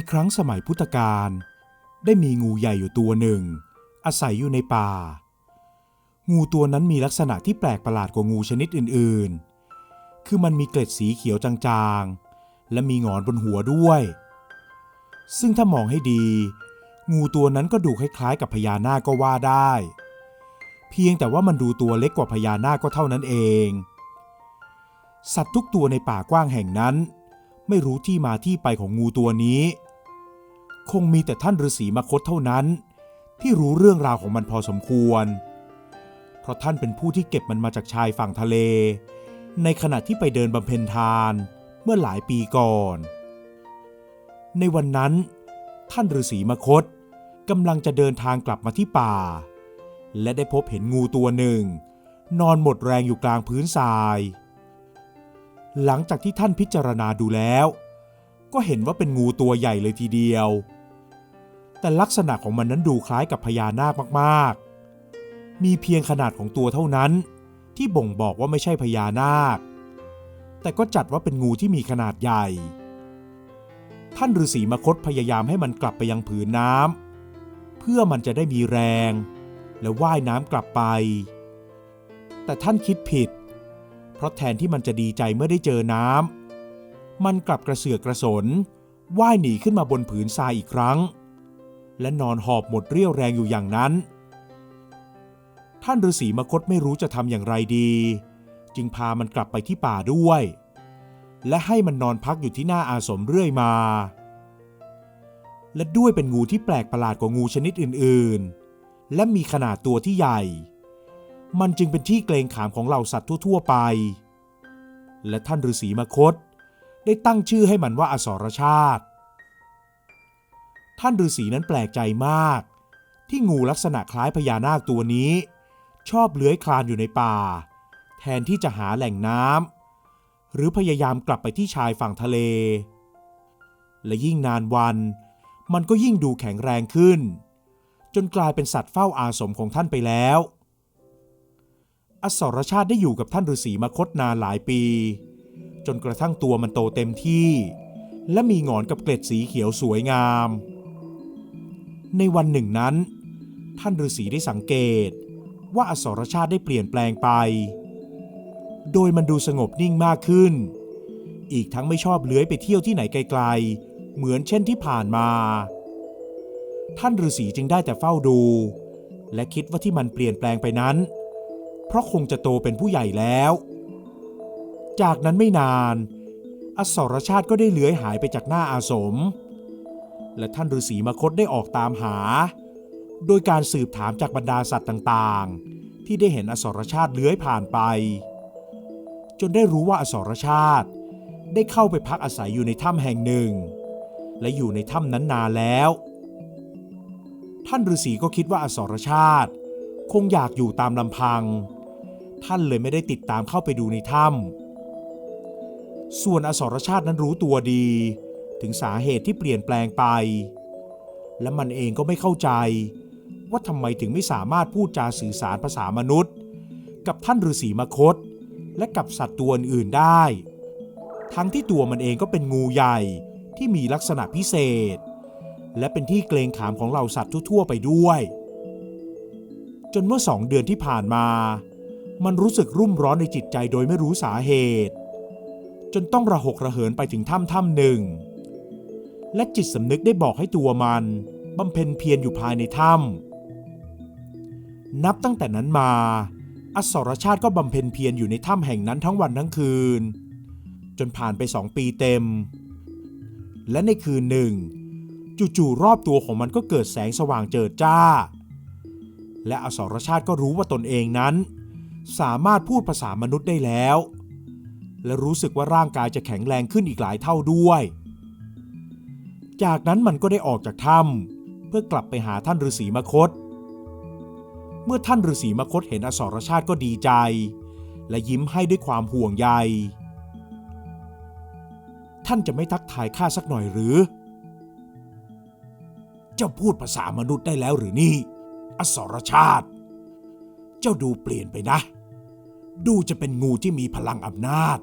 ในครั้งสมัยพุทธกาลได้มีงูใหญ่อยู่ตัวหนึ่ง อาศัยอยู่ในป่า งูตัวนั้นมีลักษณะที่แปลกประหลาดกว่างูชนิดอื่นๆ คือมันมีเกล็ดสีเขียวจางๆ และมีหงอนบนหัวด้วย ซึ่งถ้ามองให้ดี งูตัวนั้นก็ดูคล้ายๆ กับพญานาคก็ว่าได้ เพียงแต่ว่ามันดูตัวเล็กกว่าพญานาคก็เท่านั้นเอง สัตว์ทุกตัวในป่ากว้างแห่งนั้น ไม่รู้ที่มาที่ไปของงูตัวนี้ คงมีแต่ท่านฤาษีมคตเท่านั้น ที่รู้เรื่องราวของมันพอสมควร เพราะท่านเป็นผู้ที่เก็บมันมาจากชายฝั่งทะเล ในขณะที่ไปเดินบำเพ็ญทานเมื่อหลายปีก่อน ในวันนั้น ท่านฤาษีมคตกำลังจะเดินทางกลับมาที่ป่า และได้พบเห็นงูตัวหนึ่ง นอนหมดแรงอยู่กลางพื้นทราย หลังจากที่ท่านพิจารณาดูแล้ว ก็เห็นว่าเป็นงูตัวใหญ่เลยทีเดียว แต่ลักษณะของมันนั้นดูคล้ายกับพญานาคมากๆ มีเพียงขนาดของตัวเท่านั้นที่บ่งบอกว่าไม่ใช่พญานาค แต่ก็จัดว่าเป็นงูที่มีขนาดใหญ่ ท่านฤาษีมคตพยายามให้มันกลับไปยังผืนน้ำเพื่อมันจะได้มีแรง และว่ายน้ำกลับไป แต่ท่านคิดผิด เพราะแทนที่มันจะดีใจเมื่อได้เจอน้ำมันกลับกระเสือกกระสนว่ายหนีขึ้นมาบนผืนทรายอีกครั้ง และนอนหอบหมดเรี่ยวแรงอยู่อย่างนั้น ท่านฤาษีมคตไม่รู้จะทำอย่างไรดี จึงพามันกลับไปที่ป่าด้วย และให้มันนอนพักอยู่ที่หน้าอาสมเรื่อยมา และด้วยเป็นงูที่แปลกประหลาดกว่างูชนิดอื่นๆ และมีขนาดตัวที่ใหญ่ มันจึงเป็นที่เกรงขามของเหล่าสัตว์ทั่ว ๆ ไป และท่านฤาษีมคตได้ตั้งชื่อให้มันว่าอสรชาติ ท่านฤาษีนั้นแปลกใจมาก ที่งูลักษณะคล้ายพญานาคตัวนี้ ชอบเลื้อยคลานอยู่ในป่า แทนที่จะหาแหล่งน้ำหรือพยายามกลับไปที่ชายฝั่งทะเล และยิ่งนานวัน มันก็ยิ่งดูแข็งแรงขึ้น จนกลายเป็นสัตว์เฝ้าอาสมของท่านไปแล้ว อสรชาติได้อยู่กับท่านฤาษีมคตนานหลายปี จนกระทั่งตัวมันโตเต็มที่ และมีหงอนกับเกล็ดสีเขียวสวยงาม ในวันหนึ่งนั้น ท่านฤาษีได้สังเกตว่าอสรชาติได้เปลี่ยนแปลงไป โดยมันดูสงบนิ่งมากขึ้น อีกทั้งไม่ชอบเลื้อยไปเที่ยวที่ไหนไกลๆ เหมือนเช่นที่ผ่านมา ท่านฤาษีจึงได้แต่เฝ้าดู และคิดว่าที่มันเปลี่ยนแปลงไปนั้น เพราะคงจะโตเป็นผู้ใหญ่แล้ว จากนั้นไม่นาน อสรชาติก็ได้เลื้อยหายไปจากหน้าอาสม และท่านฤาษีมคตได้ออกตามหา โดยการสืบถามจากบรรดาสัตว์ต่างๆ ที่ได้เห็นอสรชาติเลื้อยผ่านไป จนได้รู้ว่าอสรชาติ ได้เข้าไปพักอาศัยอยู่ในถ้ำแห่งหนึ่ง และอยู่ในถ้ำนั้นนานแล้ว ท่านฤาษีก็คิดว่าอสรชาติ คงอยากอยู่ตามลำพัง ท่านเลยไม่ได้ติดตามเข้าไปดูในถ้ำส่วนอสรชาตินั้นรู้ตัวดี ถึงสาเหตุที่เปลี่ยนแปลงไป และมันเองก็ไม่เข้าใจ ว่าทำไมถึงไม่สามารถพูดจาสื่อสารภาษามนุษย์ กับท่านฤาษีมคต และกับสัตว์ตัวอื่นได้ ทั้งที่ตัวมันเองก็เป็นงูใหญ่ที่มีลักษณะพิเศษ และเป็นที่เกรงขามของเหล่าสัตว์ทั่ว ๆ ไปด้วย จนเมื่อสองเดือนที่ผ่านมา มันรู้สึกรุ่มร้อนในจิตใจโดยไม่รู้สาเหตุจนต้องระหกระเหินไปถึงถ้ำถ้ำหนึ่ง และจิตสำนึกได้บอกให้ตัวมันบำเพ็ญเพียรอยู่ภายในถ้ำนับตั้งแต่นั้นมา อสรชาติก็บำเพ็ญเพียรอยู่ในถ้ำแห่งนั้นทั้งวันทั้งคืน จนผ่านไปสองปีเต็ม และในคืนหนึ่ง จู่ๆรอบตัวของมันก็เกิดแสงสว่างเจิดจ้า และอสรชาติก็รู้ว่าตนเองนั้น สามารถพูดภาษามนุษย์ได้แล้ว และรู้สึกว่าร่างกายจะแข็งแรงขึ้นอีกหลายเท่าด้วย จากนั้นมันก็ได้ออกจากถ้ำเพื่อกลับไปหาท่านฤาษีมคต เมื่อท่านฤาษีมคตเห็นอสรชาติก็ดีใจ และยิ้มให้ด้วยความห่วงใย ท่านจะไม่ทักทายข้าสักหน่อยหรือ เจ้าพูดภาษามนุษย์ได้แล้วหรือนี่ อสรชาติ เจ้าดูเปลี่ยนไปนะ ดูจะเป็นงูที่มีพลังอำนาจ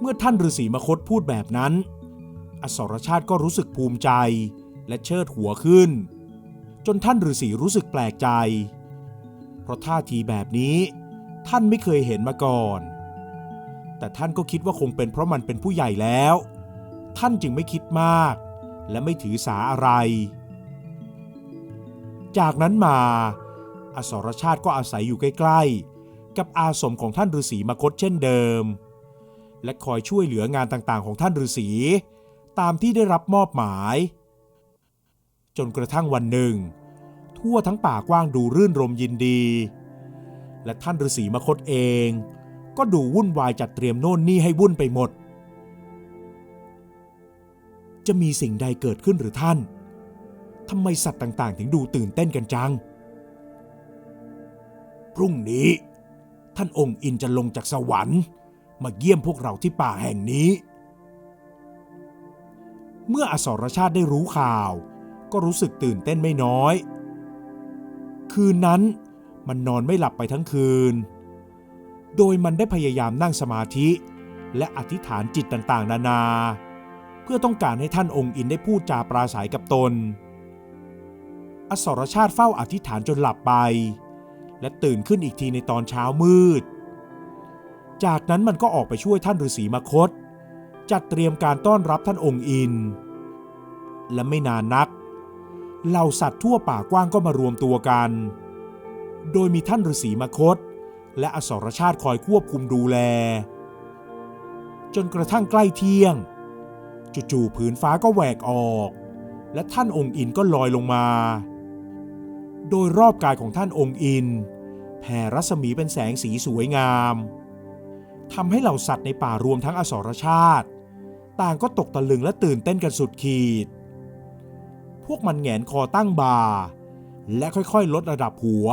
เมื่อท่านฤาษีมคตพูดแบบนั้น อสรชาติก็รู้สึกภูมิใจ และเชิดหัวขึ้น จนท่านฤาษีรู้สึกแปลกใจ เพราะท่าทีแบบนี้ท่านไม่เคยเห็นมาก่อน แต่ท่านก็คิดว่าคงเป็นเพราะมันเป็นผู้ใหญ่แล้ว ท่านจึงไม่คิดมาก และไม่ถือสาอะไร จากนั้นมา อสรชาติก็อาศัยอยู่ใกล้ ๆ กับอาสมของท่านฤาษีมคตเช่นเดิม และคอยช่วยเหลืองานต่างๆ ของท่านฤาษี ตามที่ได้รับมอบหมาย จนกระทั่งวันหนึ่ง ทั่วทั้งป่ากว้างดูรื่นรมยินดี และท่านฤาษีมคตเอง ก็ดูวุ่นวายจัดเตรียมโน่นนี่ให้วุ่นไปหมด จะมีสิ่งใดเกิดขึ้นหรือท่านทำไมสัตว์ต่างๆ ถึงดูตื่นเต้นกันจัง พรุ่งนี้ ท่านองค์อินจะลงจากสวรรค์ มาเยี่ยมพวกเราที่ป่าแห่งนี้ เมื่ออสรชาติได้รู้ข่าว ก็รู้สึกตื่นเต้นไม่น้อย คืนนั้นมันนอนไม่หลับไปทั้งคืน โดยมันได้พยายามนั่งสมาธิ และอธิษฐานจิตต่างๆ นานา เพื่อต้องการให้ท่านองค์อินได้พูดจาปราศัยกับตน อสรชาติเฝ้าอธิษฐานจนหลับไป และตื่นขึ้นอีกทีในตอนเช้ามืด จากนั้นมันก็ออกไปช่วยท่านฤาษีมคต จัดเตรียมการต้อนรับท่านองค์อิน และไม่นานนัก เหล่าสัตว์ทั่วป่ากว้างก็มารวมตัวกัน โดยมีท่านฤาษีมคต และอสรชาติคอยควบคุมดูแล จนกระทั่งใกล้เที่ยง จู่ๆผืนฟ้าก็แหวกออก และท่านองค์อินก็ลอยลงมา โดยรอบกายของท่านองค์อินแผ่รัศมีเป็นแสงสีสวยงามทำให้เหล่าสัตว์ในป่ารวมทั้งอสรชาติ ต่างก็ตกตะลึงและตื่นเต้นกันสุดขีด พวกมันแหงนคอตั้งบ่า และค่อยๆ ลดระดับหัว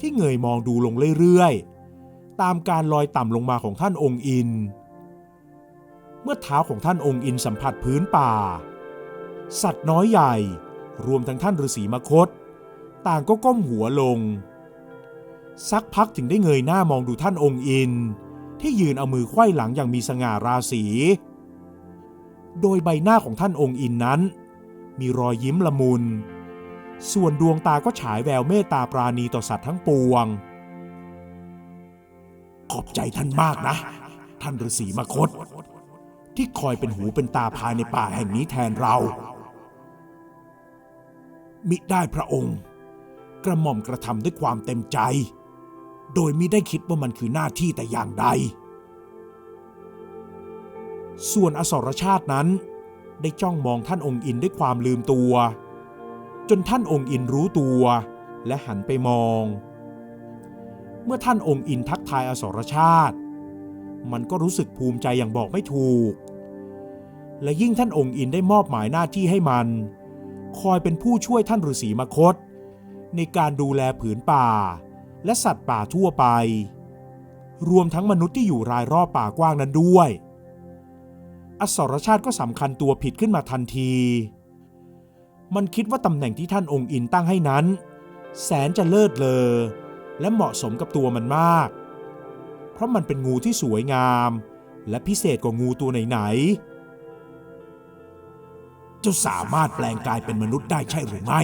ที่เงยมองดูลงเรื่อยๆ ตามการลอยต่ำลงมาของท่านองค์อิน เมื่อเท้าของท่านองค์อินสัมผัสพื้นป่า สัตว์น้อยใหญ่ รวมทั้งท่านฤาษีมคต ต่างก็ก้มหัวลง สักพักถึงได้เงยหน้ามองดูท่านองค์อิน ที่ยืนเอามือไขว้หลังอย่างมีสง่าราศี โดยใบหน้าของท่านองค์อินนั้น มีรอยยิ้มละมุน ส่วนดวงตาก็ฉายแววเมตตาปราณีต่อสัตว์ทั้งปวง ขอบใจท่านมากนะ ท่านฤาษีมคต ที่คอยเป็นหูเป็นตาภายในป่าแห่งนี้แทนเรา มิได้พระองค์ กระหม่อมกระทำด้วยความเต็มใจ โดยมิได้คิดว่ามันคือหน้าที่แต่อย่างใด ส่วนอสรชาตินั้น ได้จ้องมองท่านองค์อินด้วยความลืมตัว จนท่านองค์อินรู้ตัวและหันไปมอง เมื่อท่านองค์อินทักทายอสรชาติ มันก็รู้สึกภูมิใจอย่างบอกไม่ถูก และยิ่งท่านองค์อินได้มอบหมายหน้าที่ให้มัน คอยเป็นผู้ช่วยท่านฤาษีมคต ในการดูแลผืนป่า และสัตว์ป่าทั่วไป รวมทั้งมนุษย์ที่อยู่รายรอบป่ากว้างนั้นด้วย อสรชาติก็สำคัญตัวผิดขึ้นมาทันที มันคิดว่าตำแหน่งที่ท่านองค์อินตั้งให้นั้น แสนจะเลิศเลอ และเหมาะสมกับตัวมันมาก เพราะมันเป็นงูที่สวยงาม และพิเศษกว่างูตัวไหนๆเจ้าสามารถแปลงกายเป็นมนุษย์ได้ใช่หรือไม่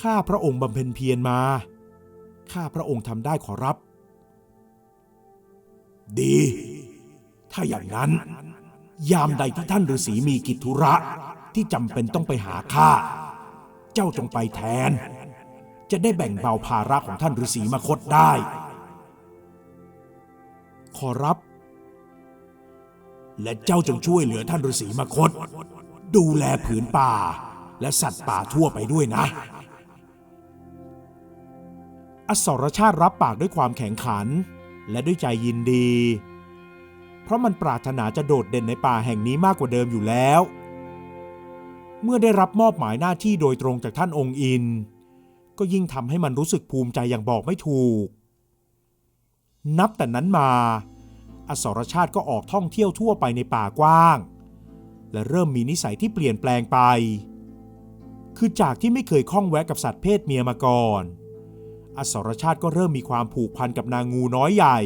ข้าพระองค์บำเพ็ญเพียรมา ข้าพระองค์ทำได้ขอรับ ดี ถ้าอย่างนั้น ยามใดที่ท่านฤาษีมีกิจธุระที่จำเป็นต้องไปหาข้า เจ้าจงไปแทน จะได้แบ่งเบาภาระของท่านฤาษีมาคตได้ ขอรับ และเจ้าจงช่วยเหลือท่านฤาษีมคต ดูแลผืนป่าและสัตว์ป่าทั่วไปด้วยนะ อสรชาติรับปากด้วยความแข็งขัน และด้วยใจยินดี เพราะมันปรารถนาจะโดดเด่นในป่าแห่งนี้มากกว่าเดิมอยู่แล้ว เมื่อได้รับมอบหมายหน้าที่โดยตรงจากท่านองค์อิน ก็ยิ่งทำให้มันรู้สึกภูมิใจอย่างบอกไม่ถูก นับแต่นั้นมา อสรชาติก็ออกท่องเที่ยวทั่วไปในป่ากว้าง และเริ่มมีนิสัยที่เปลี่ยนแปลงไป คือจากที่ไม่เคยข้องแวะกับสัตว์เพศเมียมาก่อน อสรชาติก็เริ่มมีความผูกพันกับนางงูน้อยใหญ่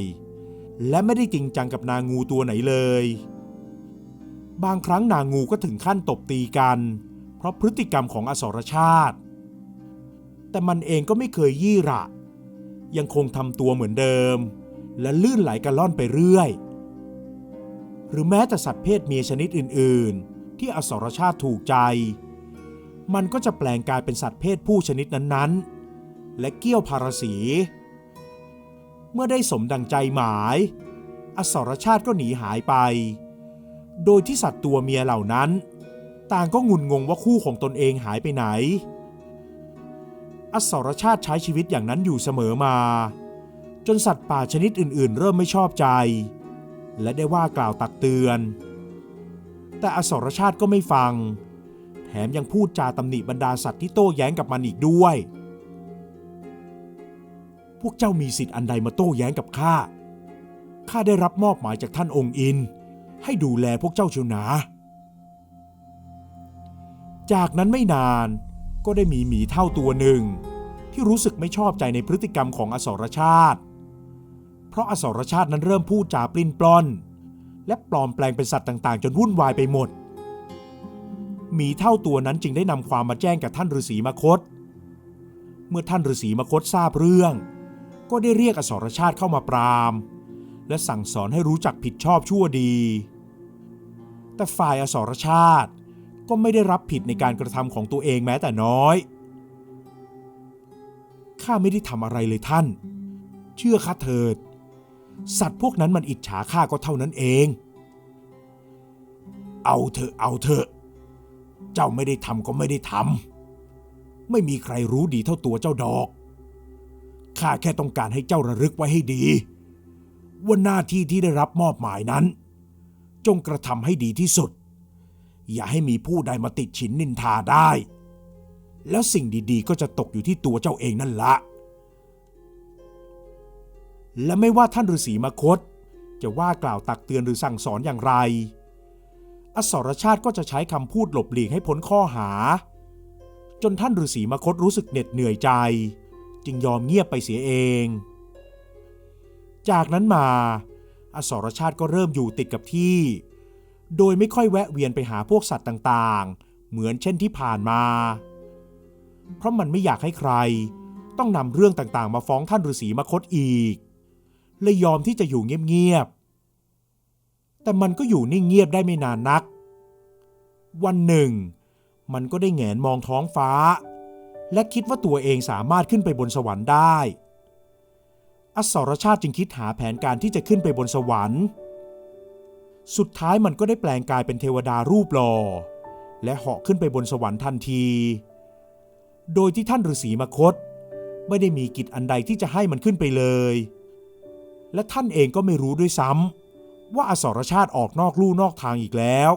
และไม่ได้จริงจังกับนางงูตัวไหนเลย บางครั้งนางงูก็ถึงขั้นตบตีกัน เพราะพฤติกรรมของอสรชาติ แต่มันเองก็ไม่เคยยี่ระ ยังคงทำตัวเหมือนเดิม และลื่นไหลกระล่อนไปเรื่อย หรือแม้แต่สัตว์เพศเมียชนิดอื่น ๆ ที่อสรชาติถูกใจ มันก็จะแปลงกายเป็นสัตว์เพศผู้ชนิดนั้น ๆ และเกี้ยวพาราสี เมื่อได้สมดังใจหมาย อสรชาติก็หนีหายไป โดยที่สัตว์ตัวเมียเหล่านั้น ต่างก็งุนงงว่าคู่ของตนเองหายไปไหน อสรชาติใช้ชีวิตอย่างนั้นอยู่เสมอมา จนสัตว์ป่าชนิดอื่น ๆ เริ่มไม่ชอบใจ และได้ว่ากล่าวตักเตือน แต่อสรชาติก็ไม่ฟัง แถมยังพูดจาตำหนิบรรดาสัตว์ที่โต้แย้งกับมันอีกด้วย พวกเจ้ามีสิทธิ์อันใดมาโต้แย้งกับข้า ข้าได้รับมอบหมายจากท่านองค์อิน ให้ดูแลพวกเจ้าเชียวหนา จากนั้นไม่นานก็ได้มีหมีเท่าตัวหนึ่ง ที่รู้สึกไม่ชอบใจในพฤติกรรมของอสรชาติ เพราะอสรชาตินั้นเริ่มพูดจาปลิ้นปล้อน และปลอมแปลงเป็นสัตว์ต่างๆ จนวุ่นวายไปหมดหมีเท่าตัวนั้นจึงได้นำความมาแจ้งกับท่านฤาษีมคต เมื่อท่านฤาษีมคตทราบเรื่อง ก็ได้เรียกอสรชาติเข้ามาปราม และสั่งสอนให้รู้จักผิดชอบชั่วดี แต่ฝ่ายอสรชาติก็ไม่ได้รับผิดในการกระทำของตัวเองแม้แต่น้อย ข้าไม่ได้ทำอะไรเลยท่าน เชื่อข้าเถิด สัตว์พวกนั้นมันอิจฉาข้าก็เท่านั้นเอง เอาเถอะเอาเถอะ เจ้าไม่ได้ทำก็ไม่ได้ทำ ไม่มีใครรู้ดีเท่าตัวเจ้าดอก ข้าแค่ต้องการให้เจ้าระลึกไว้ให้ดี ว่าหน้าที่ที่ได้รับมอบหมายนั้น จงกระทำให้ดีที่สุด อย่าให้มีผู้ใดมาติดฉินนินทาได้ แล้วสิ่งดีๆ ก็จะตกอยู่ที่ตัวเจ้าเองนั่นละ และไม่ว่าท่านฤาษีมคต จะว่ากล่าวตักเตือนหรือสั่งสอนอย่างไร อสรชาติก็จะใช้คำพูดหลบหลีกให้พ้นข้อหา จนท่านฤาษีมคตรู้สึกเหน็ดเหนื่อยใจ จึงยอมเงียบไปเสียเอง จากนั้นมา อสรชาติก็เริ่มอยู่ติดกับที่ โดยไม่ค่อยแวะเวียนไปหาพวกสัตว์ต่างๆ เหมือนเช่นที่ผ่านมา เพราะมันไม่อยากให้ใคร ต้องนำเรื่องต่างๆ มาฟ้องท่านฤาษีมคตอีกเลยยอมที่จะอยู่เงียบๆ แต่มันก็อยู่นิ่งเงียบได้ไม่นานนัก วันหนึ่ง มันก็ได้แงนมองท้องฟ้า และคิดว่าตัวเองสามารถขึ้นไปบนสวรรค์ได้ อสรชาติจึงคิดหาแผนการที่จะขึ้นไปบนสวรรค์ สุดท้ายมันก็ได้แปลงกายเป็นเทวดารูปหล่อและเหาะขึ้นไปบนสวรรค์ทันที โดยที่ท่านฤาษีมคต ไม่ได้มีกิจอันใดที่จะให้มันขึ้นไปเลย และท่านเองก็ไม่รู้ด้วยซ้ำว่าอสรชาติออกนอกลู่นอกทางอีกแล้ว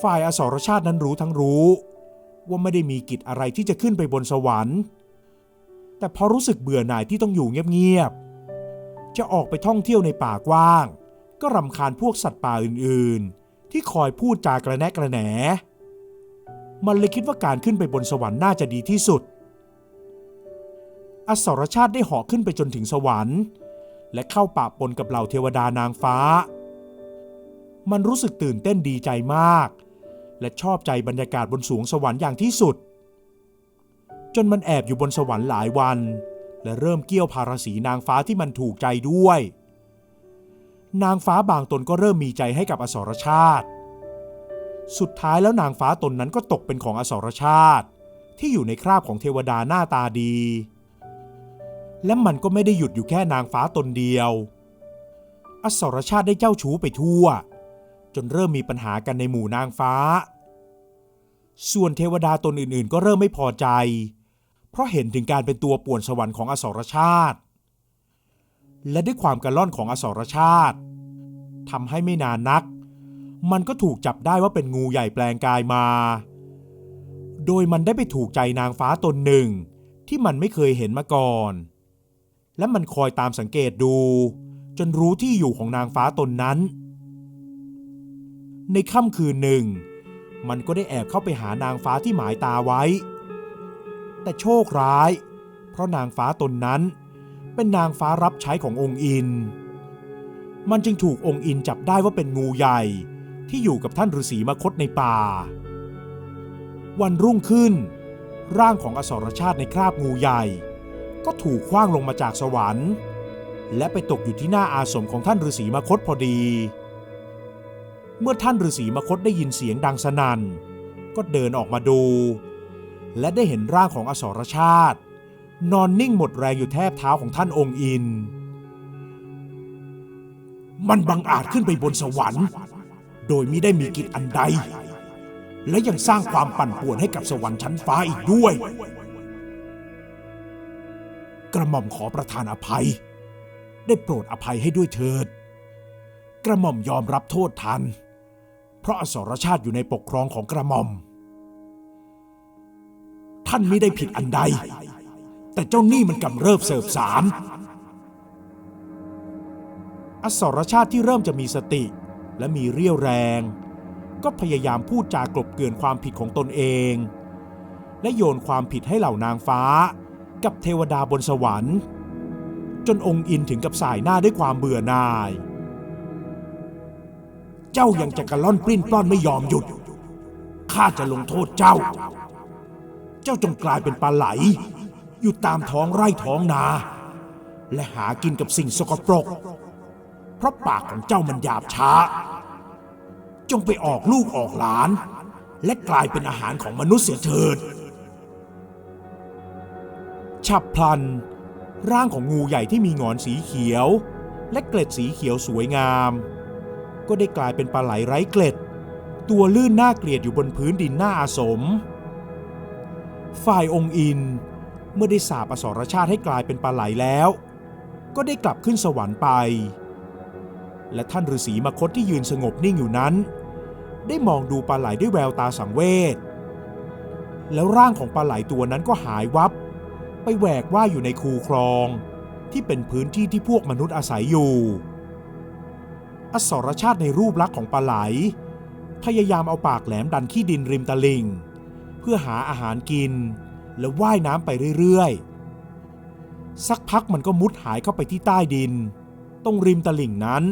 ฝ่ายอสรชาตินั้นรู้ทั้งรู้ ว่าไม่ได้มีกิจอะไรที่จะขึ้นไปบนสวรรค์ แต่พอรู้สึกเบื่อหน่ายที่ต้องอยู่เงียบๆ จะออกไปท่องเที่ยวในป่ากว้าง ก็รำคาญพวกสัตว์ป่าอื่นๆ ที่คอยพูดจากระแนะกระแหน มันเลยคิดว่าการขึ้นไปบนสวรรค์น่าจะดีที่สุด อสรชาติได้เหาะขึ้นไปจนถึงสวรรค์ และเข้าปะปนกับเหล่าเทวดานางฟ้า มันรู้สึกตื่นเต้นดีใจมาก และชอบใจบรรยากาศบนสวงสวรรค์อย่างที่สุด จนมันแอบอยู่บนสวรรค์หลายวัน และเริ่มเกี่ยวพาราสีนางฟ้าที่มันถูกใจด้วย นางฟ้าบางตนก็เริ่มมีใจให้กับอสรชาติ สุดท้ายแล้วนางฟ้าตนนั้นก็ตกเป็นของอสรชาติ ที่อยู่ในคราบของเทวดาหน้าตาดี และมันก็ไม่ได้หยุดอยู่แค่นางฟ้าตนเดียว อสรชาติได้เจ้าชู้ไปทั่ว จนเริ่มมีปัญหากันในหมู่นางฟ้า ส่วนเทวดาตนอื่นๆ ก็เริ่มไม่พอใจ เพราะเห็นถึงการเป็นตัวป่วนสวรรค์ของอสรชาติ และด้วยความกระล่อนของอสรชาติทำให้ไม่นานนัก มันก็ถูกจับได้ว่าเป็นงูใหญ่แปลงกายมา โดยมันได้ไปถูกใจนางฟ้าตนหนึ่ง ที่มันไม่เคยเห็นมาก่อน และมันคอยตามสังเกตดู จนรู้ที่อยู่ของนางฟ้าตนนั้น ในค่ำคืนหนึ่ง มันก็ได้แอบเข้าไปหานางฟ้าที่หมายตาไว้ แต่โชคร้าย เพราะนางฟ้าตนนั้น เป็นนางฟ้ารับใช้ขององค์อิน มันจึงถูกองค์อินจับได้ว่าเป็นงูใหญ่ที่อยู่กับท่านฤาษีมคตในป่า วันรุ่งขึ้น ร่างของอสรชาติในคราบงูใหญ่ ก็ถูกคว้างลงมาจากสวรรค์ และไปตกอยู่ที่หน้าอาสมของท่านฤาษีมคตพอดี เมื่อท่านฤาษีมคตได้ยินเสียงดังสนั่นก็เดินออกมาดู และได้เห็นร่างของอสรชาติ นอนนิ่งหมดแรงอยู่แทบเท้าของท่านองค์อิน มันบังอาจขึ้นไปบนสวรรค์ โดยมิได้มีกิจอันใด และยังสร้างความปั่นป่วนให้กับสวรรค์ชั้นฟ้าอีกด้วย กระหม่อมขอประทานอภัย ได้โปรดอภัยให้ด้วยเถิด กระหม่อมยอมรับโทษทัน เพราะอสรชาติอยู่ในปกครองของกระหม่อม ท่านไม่ได้ผิดอันใด แต่เจ้าหนี้มันกำเริบเสิบสารอสรชาติที่เริ่มจะมีสติ และมีเรี่ยวแรง ก็พยายามพูดจากลบเกลื่อนความผิดของตนเอง และโยนความผิดให้เหล่านางฟ้า กับเทวดาบนสวรรค์ จนองค์อินถึงกับสายหน้าด้วยความเบื่อหน่าย เจ้ายังจะกระล่อนปลิ้นปล้อนไม่ยอมหยุด ข้าจะลงโทษเจ้า เจ้าจงกลายเป็นปลาไหล อยู่ตามท้องไร่ท้องนา และหากินกับสิ่งสกปรก เพราะปากของเจ้ามันหยาบช้า จงไปออกลูกออกหลาน และกลายเป็นอาหารของมนุษย์เสียเถิด ฉับพลัน ร่างของงูใหญ่ที่มีงอนสีเขียว และเกล็ดสีเขียวสวยงาม ก็ได้กลายเป็นปลาไหลไร้เกล็ด ตัวลื่นน่าเกลียดอยู่บนพื้นดินหน้าอาสม ฝ่ายองค์อินเมื่อได้สาปอสรชาติให้กลายเป็นปลาไหลแล้ว ก็ได้กลับขึ้นสวรรค์ไป และท่านฤาษีมคตที่ยืนสงบนิ่งอยู่นั้น ได้มองดูปลาไหลด้วยแววตาสังเวชแล้วร่างของปลาไหลตัวนั้นก็หายวับ ไปแหวกว่ายอยู่ในคูคลอง ที่เป็นพื้นที่ที่พวกมนุษย์อาศัยอยู่ อสรชาติในรูปลักษณ์ของปลาไหล พยายามเอาปากแหลมดันขี้ดินริมตลิ่ง เพื่อหาอาหารกิน และวว่ายน้ำไปเรื่อยๆ สักพักมันก็มุดหายเข้าไปที่ใต้ดิน ตรงริมตลิ่งนั้น